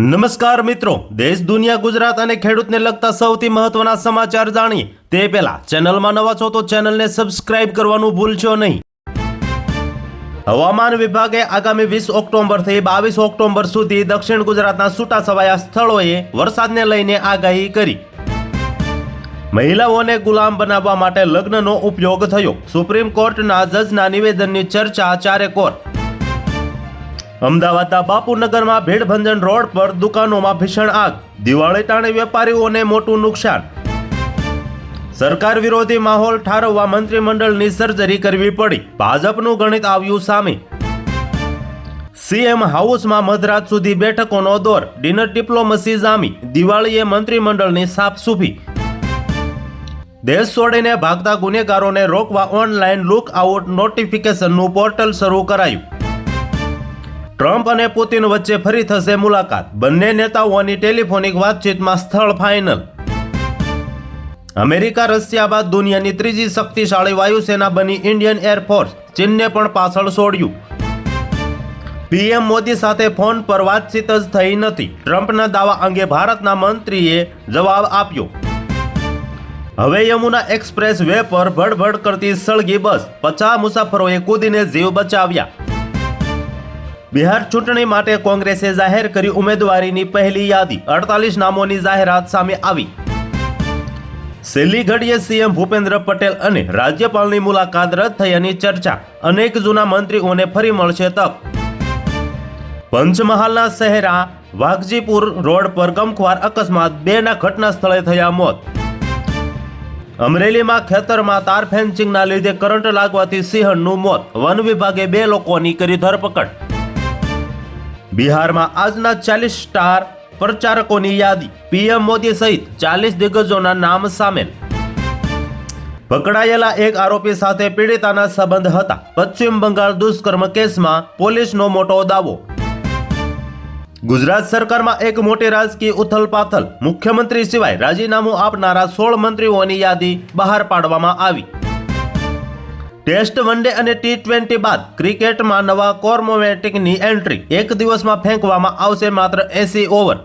નમસ્કાર મિત્રો, દેશ, દુનિયા, ગુજરાત અને ખેડૂતને લગતા સૌથી મહત્વના સમાચાર જાણીએ. તે પહેલા ચેનલમાં નવા છો તો ચેનલને સબસ્ક્રાઇબ કરવાનું ભૂલશો નહીં. હવામાન વિભાગે આગામી વીસ ઓક્ટોબરથી બાવીસ ઓક્ટોબર સુધી દક્ષિણ ગુજરાતના છૂટાછવાયા સ્થળોએ વરસાદને લઈને આગાહી કરી. મહિલાઓને ગુલામ બનાવવા માટે લગ્નનો ઉપયોગ થયો. સુપ્રીમ કોર્ટના જજના નિવેદનની ચર્ચા ચારે કોર અમદાવાદના બાપુનગરમાં ભીડભંજન રોડ પર દુકાનોમાં ભીષણ આગ. દિવાળી ટાણે વેપારીઓને મોટું નુકસાન. સરકાર વિરોધી માહોલ ઠારવવા મંત્રીમંડળની સર્જરી કરવી પડી. ભાજપનું ગણિત આવ્યું સામે. સીએમ હાઉસમાં મધરાત સુધી બેઠકોનો દોર. ડિનર ડિપ્લોમસી જામી. દિવાળીએ મંત્રીમંડળની સાફસૂફી દેશ છોડીને ભાગતા ગુનેગારોને રોકવા ઓનલાઈન લુક આઉટ નોટિફિકેશનનું પોર્ટલ શરૂ કરાયું. ટ્રમ્પ અને પુતિન વચ્ચે ફરી થશે મુલાકાત. બંને નેતાઓની ટેલિફોનિક વાતચીતમાં સ્થળ ફાઇનલ. અમેરિકા, રશિયા બાદ દુનિયાની ત્રીજી શક્તિશાળી વાયુસેના બની ઇન્ડિયન એરફોર્સ ચીનને પણ પાછળ છોડ્યું પીએમ મોદી સાથે ફોન પર વાતચીત જ થઈ નથી. ટ્રમ્પના દાવા અંગે ભારતના મંત્રીએ જવાબ આપ્યો. હવે યમુના એક્સપ્રેસ વે પર ભડભડ કરતી સળગી બસ. પચાસ મુસાફરોએ કૂદીને જીવ બચાવ્યા. બિહાર ચૂંટણી માટે કોંગ્રેસે જાહેર કરી ઉમેદવારીની પહેલી યાદી. અડતાલીસ નામોની જાહેરાત સામે આવી. છેલ્લી સીએમ ભૂપેન્દ્ર પટેલ અને રાજ્યપાલની મુલાકાત રદ થયાની ચર્ચા. અનેક જૂના મંત્રીઓને ફરી મળશે તક. પંચમહાલના શહેરા વાઘજીપુર રોડ પર ગમખ્વાર અકસ્માત, બેના ઘટના સ્થળે થયા મોત. અમરેલીમાં ખેતરમાં તાર ફેન્સિંગના લીધે કરંટ લાગવાથી સિંહણનું મોત. વન વિભાગે બે લોકોની કરી ધરપકડ. બિહારમાં આજના ચાલીસ સ્ટાર પ્રચારકોની યાદી. પીએમ મોદી સહિત ચાલીસ દિગ્ગજોના નામ સામેલ. પકડાયેલા એક આરોપી સાથે પીડિતાના સંબંધ હતા. પશ્ચિમ બંગાળ દુષ્કર્મ કેસમાં પોલીસનો મોટો દાવો. ગુજરાત સરકારમાં એક મોટી રાજકીય ઉથલપાથલ. મુખ્યમંત્રી સિવાય રાજીનામું આપનારા સોળ મંત્રીઓની યાદી બહાર પાડવામાં આવી. ટેસ્ટ વનડે અને ટી ટ્વેન્ટી બાદ ક્રિકેટમાં નવા કોર્મોમેટિકની એન્ટ્રી. એક દિવસમાં ફેંકવામાં આવશે માત્ર એસી ઓવર.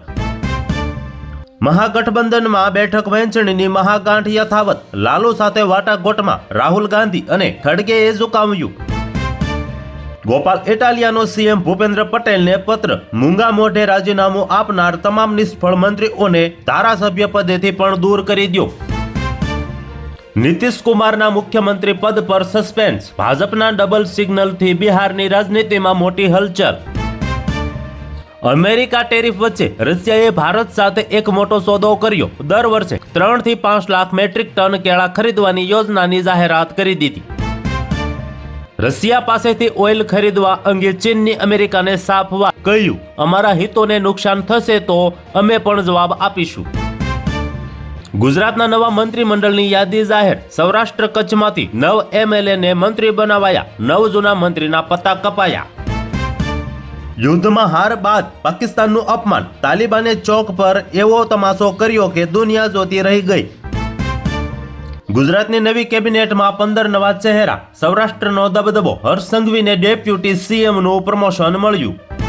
મહાગઠબંધનમાં બેઠક વહેંચણીની મહાગાંઠ યથાવત. લાલુ સાથે વાટાઘોટમાં રાહુલ ગાંધી અને ખડગેએ ઝુકાવ્યું. ગોપાલ ઇટાલિયાનો સીએમ ભૂપેન્દ્ર પટેલને પત્ર. મૂંગા મોઢે રાજીનામું આપનાર તમામ નિષ્ફળ મંત્રીઓને ધારાસભ્ય પદેથી પણ દૂર કરી દો નીતિશ કુમારના મુખ્યમંત્રી પદ પર સસ્પેન્સ ભાજપના ડબલ સિગ્નલથી બિહારની રાજનીતિમાં મોટી હલચલ. અમેરિકા ટેરિફ વચ્ચે રશિયાએ ભારત સાથે એક મોટો સોદો કર્યો. દર વર્ષે ત્રણથી પાંચ લાખ મેટ્રિક ટન કેળા ખરીદવાની યોજનાની જાહેરાત કરી દીધી. રશિયા પાસેથી ઓઇલ ખરીદવા અંગે ચીનની અમેરિકાને સાફવા કહ્યું. અમારા હિતોને નુકસાન થશે તો અમે પણ જવાબ આપીશું. ગુજરાતના નવા મંત્રીમંડળની યાદી જાહેર. સૌરાષ્ટ્ર કચ્છમાંથી નવ એમએલએને મંત્રી બનાવાયા. નવ જૂના મંત્રીના પત્તા કપાયા. યુદ્ધમાં હાર બાદ પાકિસ્તાનનું અપમાન. તાલિબાને ચોક પર એવો તમાશો કર્યો કે દુનિયા જોતી રહી ગઈ. ગુજરાતની નવી કેબિનેટમાં પંદર નવા ચહેરા. સૌરાષ્ટ્રનો દબદબો. હર્ષ સંઘવીને ડેપ્યુટી સીએમનું પ્રમોશન મળ્યું.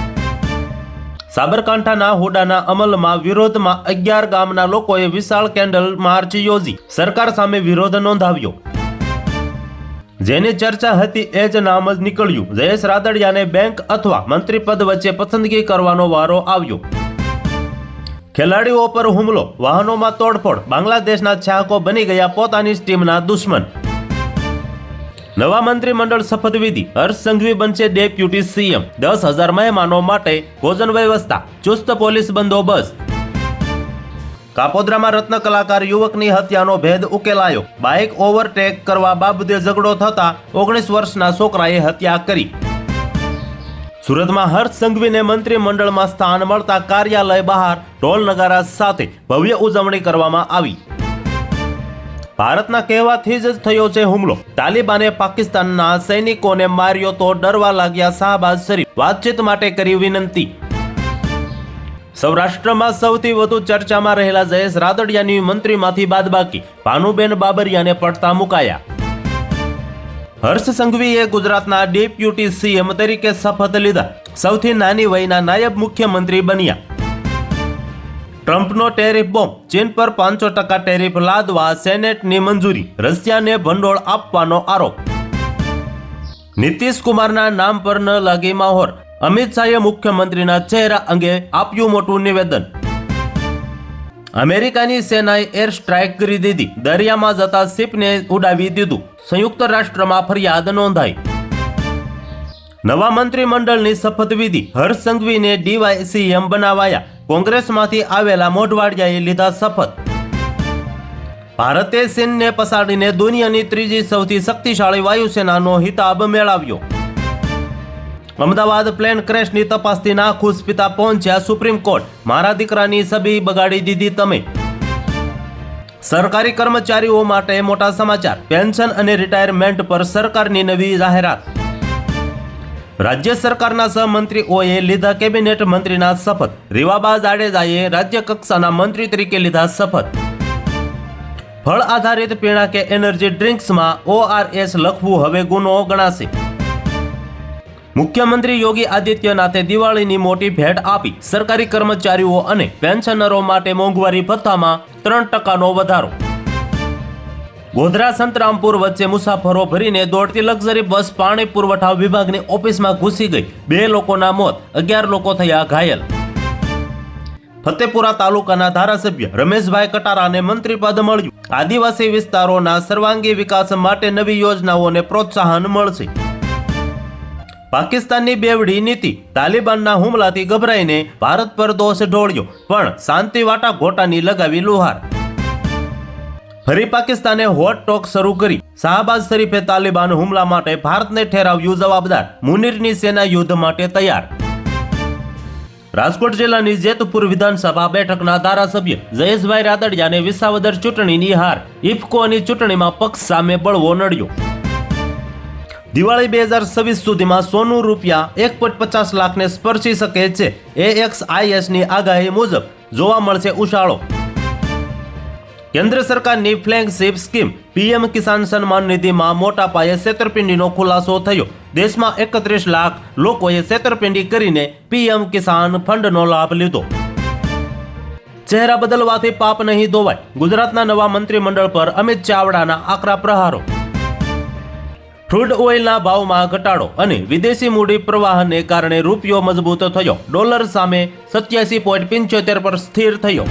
સાબરકાંઠાના હુડાના અમલમાં વિરોધમાં અગિયાર ગામના લોકોએ વિશાળ કેન્ડલ માર્ચ યોજી. સરકાર સામે વિરોધ નોંધાવ્યો. જેની ચર્ચા હતી એ જ નામ જ નીકળ્યું. જયેશ રાદડિયાને બેંક અથવા મંત્રી પદ વચ્ચે પસંદગી કરવાનો વારો આવ્યો. ખેલાડીઓ પર હુમલો. વાહનોમાં તોડફોડ. બાંગ્લાદેશના ચાહકો બની ગયા પોતાની ટીમના દુશ્મન. નવા મંત્રીમંડળ શપથવિધિ. હર્ષ સંઘવી બનશે ડેપ્યુટી સીએમ. દસ હજાર મહેમાનો માટે ભોજન વ્યવસ્થા. ચુસ્ત પોલીસ બંદોબસ્ત. કાપોદ્રામાં રત્ન કલાકાર યુવકની હત્યાનો ભેદ ઉકેલાયો. બાઇક ઓવરટેક કરવા બાબતે ઝઘડો થતા ઓગણીસ વર્ષના છોકરાએ હત્યા કરી. સુરતમાં હર્ષ સંઘવીને મંત્રીમંડળમાં સ્થાન મળતા કાર્યાલય બહાર. ઢોલ નગારા સાથે ભવ્ય ઉજવણી કરવામાં આવી. ભારતના કહેવાથી જ થયો છે હુમલો. તાલિબાને પાકિસ્તાનના સૈનિકોને માર્યો તો ડરવા લાગ્યા શાહબાઝ શરીફ. વાતચીત માટે કરી વિનંતી. સૌરાષ્ટ્રમાં સૌથી વધુ ચર્ચામાં રહેલા જયેશ રાદડિયાની મંત્રીમાંથી બાદબાકી. ભાનુબેન બાબરિયાને પડતા મુકાયા. હર્ષ સંઘવીએ ગુજરાતના ડેપ્યુટી સીએમ તરીકે શપથ લીધા. સૌથી નાની વયના નાયબ મુખ્યમંત્રી બન્યા. ટ્રમ્પનો ટેરિફ બોમ્બ, ચીન પર પાંચસો ટકા ટેરિફ લાદવા સેનેટની મંજૂરી, રશિયાને ભંડોળ આપવાનો આરોપ. નીતિશ કુમારના નામ પર ન લાગી માહોર. અમિત શાહે મુખ્યમંત્રીના ચહેરા અંગે આપ્યું મોટું નિવેદન. અમેરિકાની સેનાએ એર સ્ટ્રાઇક કરી દીધી. દરિયામાં જતા શિપને ઉડાવી દીધું. સંયુક્ત રાષ્ટ્રમાં ફરિયાદ નોંધાઈ. નવા મંત્રીમંડળની શપથવિધિ. હર્ષ સંઘવીને ડીવાયસીએમ બનાવાયા. કોંગ્રેસમાંથી આવેલા મોઢવાડિયાએ લીધા શપથ. ભારતે ચીનને પસાડીને દુનિયાની ત્રીજી સૌથી શક્તિશાળી વાયુસેનાનો હિતાબ મેળવ્યો. અમદાવાદ પ્લેન ક્રેશની તપાસથી નાખુશ પિતા પહોંચ્યા સુપ્રીમ કોર્ટ. મારા દીકરાની સભી બગાડી દીધી તમે. સરકારી કર્મચારીઓ માટે મોટા સમાચાર. પેન્શન અને રિટાયરમેન્ટ પર સરકારની નવી જાહેરાત. રાજ્ય સરકારના સહમંત્રીઓએ લીધા કેબિનેટ મંત્રીના શપથ. રીવાબા જાડેજાએ રાજ્ય કક્ષાના મંત્રી તરીકે લીધા શપથ. ફળ આધારિત પીણા કે એનર્જી ડ્રિંક્સમાં ઓઆરએસ લખવું હવે ગુનો ગણાશે. મુખ્યમંત્રી યોગી આદિત્યનાથે દિવાળીની મોટી ભેટ આપી. સરકારી કર્મચારીઓ અને પેન્શનરો માટે મોંઘવારી ભથ્થામાં ત્રણ ટકાનો વધારો. ગોધરા સંતરામપુર વચ્ચે મુસાફરો ભરીને દોડતી લક્ઝરી બસ પાણી પુરવઠા વિભાગની ઓફિસમાં ઘૂસી ગઈ. બે લોકોના મોત, અગિયાર લોકો થયા ઘાયલ. ફતેપુરા તાલુકાના ધારાસભ્ય રમેશભાઈ કટારાને મંત્રી પદ મળ્યું. આદિવાસી વિસ્તારોના સર્વાંગી વિકાસ માટે નવી યોજનાઓને પ્રોત્સાહન મળશે. પાકિસ્તાનની બેવડી નીતિ, તાલિબાનના હુમલાથી ગભરાઈને ભારત પર દોષ ઢોળ્યો. પણ શાંતિ વાટા ગોટાની લગાવી લુહાર. ફરી પાકિસ્તાને હોટ ટોક શરૂ કરી. શાહબાઝ શરીફે તાલિબાન હુમલા માટે ભારતને ઠેરાવ્યું જવાબદાર. મુનીરની સેના યુદ્ધ માટે તૈયાર. રાજકોટ જિલ્લાની જેતપુર વિધાનસભા બેઠકના ધારાસભ્ય જયેશભાઈ રાદડિયાને વિસાવદર ચૂંટણીની હાર ઇફકોની ચૂંટણીમાં પક્ષ સામે બળવો નડ્યો. દિવાળી બે હજાર છવ્વીસ સુધીમાં સોનું રૂપિયા એક પોઈન્ટ પચાસ લાખને સ્પર્શી શકે છે. એએક્સઆઈએસની આગાહી મુજબ જોવા મળશે ઉછાળો. કેન્દ્ર સરકારની flagship scheme PM Kisan Samman નિધિમાં મોટા પાયે છેતરપિંડીનો ખુલાસો થયો. દેશમાં એકત્રીસ લાખ લોકોએ છેતરપિંડી કરીને પીએમ કિસાન ફંડનો લાભ લીધો. ચહેરા બદલવાથી પાપ નહીં ધોવાય. ગુજરાતના નવા મંત્રીમંડળ પર અમિત ચાવડાના આકરા પ્રહારો. ક્રૂડ ઓઇલના ભાવમાં ઘટાડો અને વિદેશી મૂડી પ્રવાહને કારણે રૂપિયો મજબૂત થયો. ડોલર સામે સત્યાસી પોઈન્ટ પર સ્થિર થયો.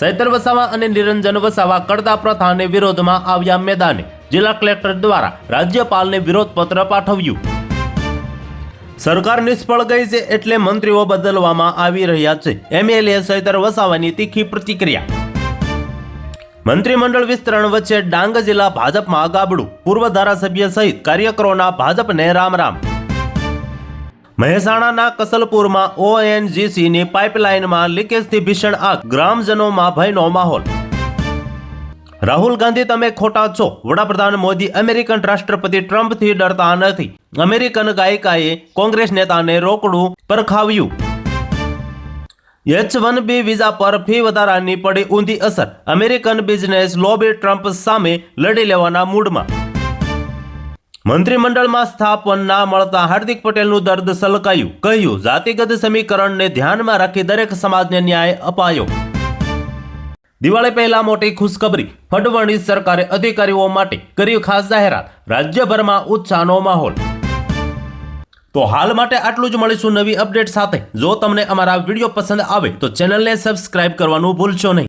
સૈતર વસાવા અને નિરંજન વસાવા કડતા પ્રથાને વિરોધમાં આવ્યા મેદાને. જિલ્લા કલેક્ટર દ્વારા રાજ્યપાલને વિરોધપત્ર પાઠવ્યું. સરકાર નિષ્ફળ ગઈ છે એટલે મંત્રીઓ બદલવામાં આવી રહ્યા છે. એમએલએ સૈતર વસાવાની તીખી પ્રતિક્રિયા. મંત્રીમંડળ વિસ્તરણ વચ્ચે ડાંગ જિલ્લા ભાજપમાં ગાબડું. પૂર્વ ધારાસભ્ય સહિત કાર્યકરોના ભાજપને રામ રામ. મહેસાણાના કસલપુરમાં ઓએનજીસીની પાઇપલાઇનમાં લીકેજથી ભીષણ આગ. ગ્રામજનોમાં ભયનો માહોલ. રાહુલ ગાંધી, તમે ખોટા છો. વડાપ્રધાન મોદી અમેરિકન રાષ્ટ્રપતિ ટ્રમ્પથી ડરતા નથી. અમેરિકન ગાયિકાએ કોંગ્રેસ નેતાને રોકડું પરખાવ્યું. એચ વન બી વિઝા પર ફી વધારાની પડી ઊંધી અસર. અમેરિકન બિઝનેસ લોબી ટ્રમ્પ સામે લડી લેવાના મૂડમાં. મંત્રીમંડળમાં સ્થાપન ના મળતા હાર્દિક પટેલનું દર્દ સલકાયું. કહ્યું, જાતિગત સમીકરણને ધ્યાનમાં રાખી દરેક સમાજને ન્યાય અપાયો. દિવાળી પહેલા મોટી ખુશખબરી. ફડવણી સરકારે અધિકારીઓ માટે કરી ખાસ જાહેરાત. રાજ્યભરમાં ઉત્સાહનો માહોલ. તો હાલ માટે આટલું જ મળીશું નવી અપડેટ સાથે. જો તમને અમારા વીડિયો પસંદ આવે તો ચેનલને સબસ્ક્રાઇબ કરવાનું ભૂલશો નહીં.